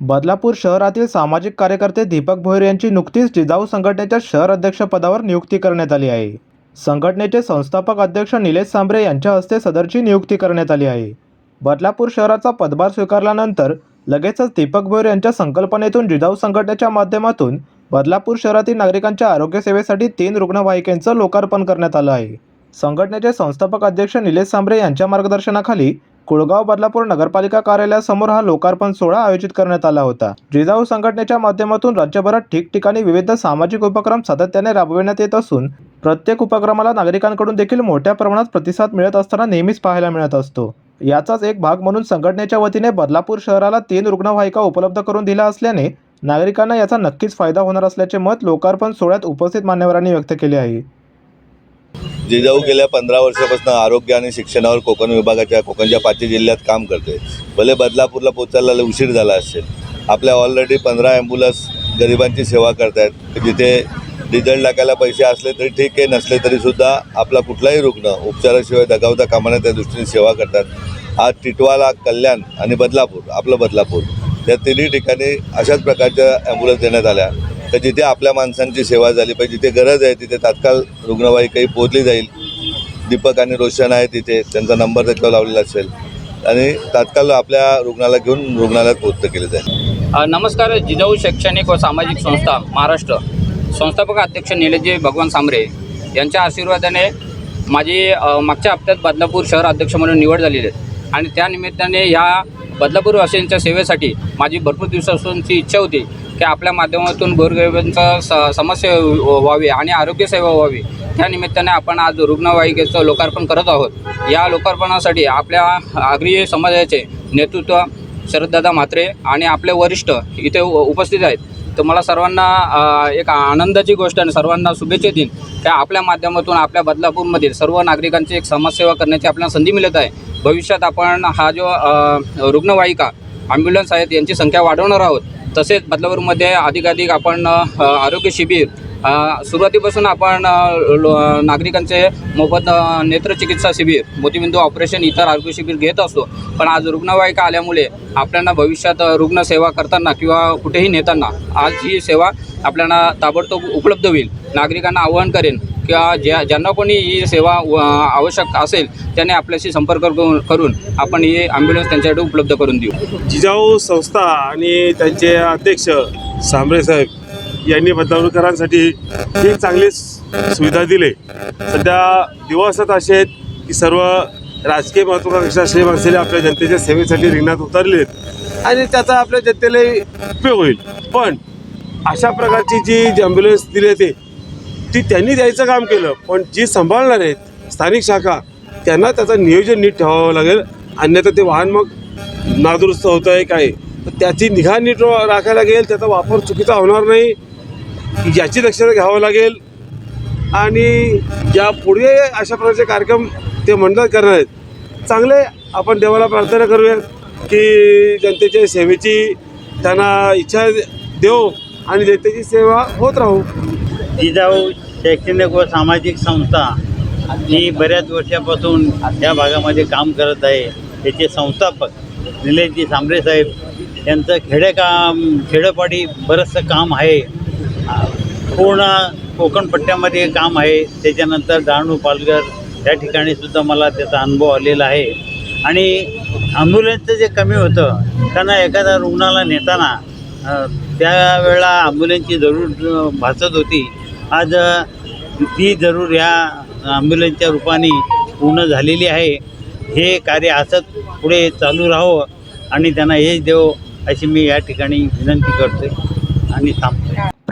बदलापूर शहरातील सामाजिक कार्यकर्ते दीपक भोयर यांची नुकतीच जिजाऊ संघटनेच्या शहर अध्यक्षपदावर नियुक्ती करण्यात आली आहे. संघटनेचे संस्थापक अध्यक्ष निलेश सांबरे यांच्या हस्ते सदरची नियुक्ती करण्यात आली आहे. बदलापूर शहराचा पदभार स्वीकारल्यानंतर लगेचच दीपक भोयर यांच्या संकल्पनेतून जिजाऊ संघटनेच्या माध्यमातून बदलापूर शहरातील नागरिकांच्या आरोग्य सेवेसाठी तीन रुग्णवाहिकेचं लोकार्पण करण्यात आलं आहे. संघटनेचे संस्थापक अध्यक्ष निलेश सांबरे यांच्या मार्गदर्शनाखाली कुळगाव बदलापूर नगरपालिका कार्यालयासमोर हा लोकार्पण सोहळा आयोजित करण्यात आला होता. जिजाऊ संघटनेच्या माध्यमातून राज्यभरात ठिकठिकाणी विविध सामाजिक उपक्रम सातत्याने राबविण्यात येत असून प्रत्येक उपक्रमाला नागरिकांकडून देखील मोठ्या प्रमाणात प्रतिसाद मिळत असताना नेहमीच पाहायला मिळत असतो. याचाच एक भाग म्हणून संघटनेच्या वतीने बदलापूर शहराला तीन रुग्णवाहिका उपलब्ध करून दिल्या असल्याने नागरिकांना याचा नक्कीच फायदा होणार असल्याचे मत लोकार्पण सोहळ्यात उपस्थित मान्यवरांनी व्यक्त केले आहे. जिजाऊ गेल्या पंधरा वर्षापासून आरोग्य आणि शिक्षणावर कोकण विभागाच्या कोकणच्या पाचही जिल्ह्यात काम करते भले बदलापूरला पोचायला उशीर झाला असेल आपल्या ऑलरेडी पंधरा ॲम्ब्युलन्स गरिबांची सेवा करत आहेत जिथे डिझेल टाकायला पैसे असले तरी ठीक आहे नसले तरीसुद्धा आपला कुठलाही रुग्ण उपचाराशिवाय दगावता कामा नये त्या दृष्टीने सेवा करतात. आज टिटवाला कल्याण आणि बदलापूर आपलं बदलापूर या तिन्ही ठिकाणी अशाच प्रकारच्या ॲम्ब्युलन्स देण्यात आल्या. तर जिथे आपल्या माणसांची सेवा झाली पाहिजे जिथे गरज आहे तिथे तात्काळ रुग्णवाहिकाही पोहोचली जाईल. दीपक आणि रोशन आहे तिथे त्यांचा नंबर त्याच्यावर लावलेला असेल. आणि तात्काळ आपल्या रुग्णाला घेऊन रुग्णालयात पोहोचतं केलं जाईल. नमस्कार जिजाऊ शैक्षणिक व सामाजिक संस्था महाराष्ट्र. संस्थापक अध्यक्ष निलजी भगवान सांबरे यांच्या आशीर्वादाने माझी मागच्या हप्त्यात बदलापूर शहर अध्यक्ष म्हणून निवड झालेली आहे. आणि त्या निमित्ताने ह्या बदलापूरवासियांच्या सेवेसाठी माझी भरपूर दिवसापासूनची इच्छा होती. की आपल्या माध्यमातून गोरगरिबांचा स समस्या व्हावी आणि आरोग्यसेवा व्हावी. त्या निमित्ताने आपण आज रुग्णवाहिकेचं लोकार्पण करत आहोत. या लोकार्पणासाठी आपल्या आग्रीय समाजाचे नेतृत्व शरददादा म्हात्रे आणि आपले वरिष्ठ इथे उ- उपस्थित आहेत. तर मला सर्वांना एक आनंदाची गोष्ट आणि सर्वांना शुभेच्छा देईन. त्या आपल्या माध्यमातून आपल्या बदलापूरमधील सर्व नागरिकांची एक समाजसेवा करण्याची आपल्याला संधी मिळत आहे. भविष्यात आपण हा जो रुग्णवाहिका ॲम्ब्युलन्स आहेत यांची संख्या वाढवणार आहोत. तसेच बदलापूरमध्ये अधिकाधिक आपण आरोग्य शिबिर सुरुवातीपासून आपण लो नागरिकांचे मोफत नेत्रचिकित्सा शिबिर मोतीबिंदू ऑपरेशन इतर आरोग्य शिबिर घेत असतो. पण आज रुग्णवाहिका आल्यामुळे आपल्याला भविष्यात रुग्णसेवा करताना किंवा कुठेही नेताना आज ही सेवा आपल्याला ताबडतोब उपलब्ध होईल. नागरिकांना आवाहन करेन किंवा ज्या ज्यांना कोणी ही सेवा आवश्यक असेल त्याने आपल्याशी संपर्क करून करून आपण ही ॲम्ब्युलन्स त्यांच्याकडे उपलब्ध करून देऊ. जिजाऊ संस्था आणि त्यांचे अध्यक्ष सांबरे साहेब यांनी बदलापूरकरांसाठी ही चांगली सुविधा दिली. सध्या दिवस असे आहेत की सर्व राजकीय महत्वाकांक्षा असे माणसाने आपल्या जनतेच्या सेवेसाठी रिंगणात उतरले आहेत आणि त्याचा आपल्या जनतेला उपयोग होईल. पण अशा प्रकारची जी जी ॲम्ब्युलन्स दिली ते ती त्यांनी द्यायचं काम केलं पण जी सांभाळणार आहेत स्थानिक शाखा त्यांना त्याचं नियोजन नीट ठेवावं लागेल. अन्यथा ते वाहन मग नादुरुस्त होतं आहे काय? तर त्याची निघा नीट राखायला लागेल त्याचा वापर चुकीचा होणार नाही. याची दक्षता घ्यावं लागेल. आणि या पुढे अशा प्रकारचे कार्यक्रम ते मंडळ करणार आहेत. चांगले आपण देवाला प्रार्थना करूया की जनतेच्या सेवेची त्यांना इच्छा देऊ आणि जनतेची सेवा होत राहू. जिजाऊ शैक्षणिक व सामाजिक संस्था ही बऱ्याच वर्षापासून या भागामध्ये काम करत आहे. त्याचे संस्थापक निलेशजी सांबरे साहेब यांचं खेडेकाम खेडोपाडी बरंचसं काम आहे. पूर्ण कोकण पट्ट्यामध्ये काम आहे. त्याच्यानंतर डहाणू पालघर या ठिकाणी सुद्धा मला त्याचा अनुभव आलेला आहे. आणि ॲम्ब्युलन्सचं जे कमी होतं त्यांना एखाद्या रुग्णाला नेताना त्यावेळेला ॲम्ब्युलन्सची जरूर भासत होती. आज ती जरूर ह्या ॲम्ब्युलन्सच्या रूपाने पूर्ण झालेली आहे. हे कार्य असंच पुढे चालू राहावं आणि त्यांना हेच देव अशी मी या ठिकाणी विनंती करते आणि थांबतो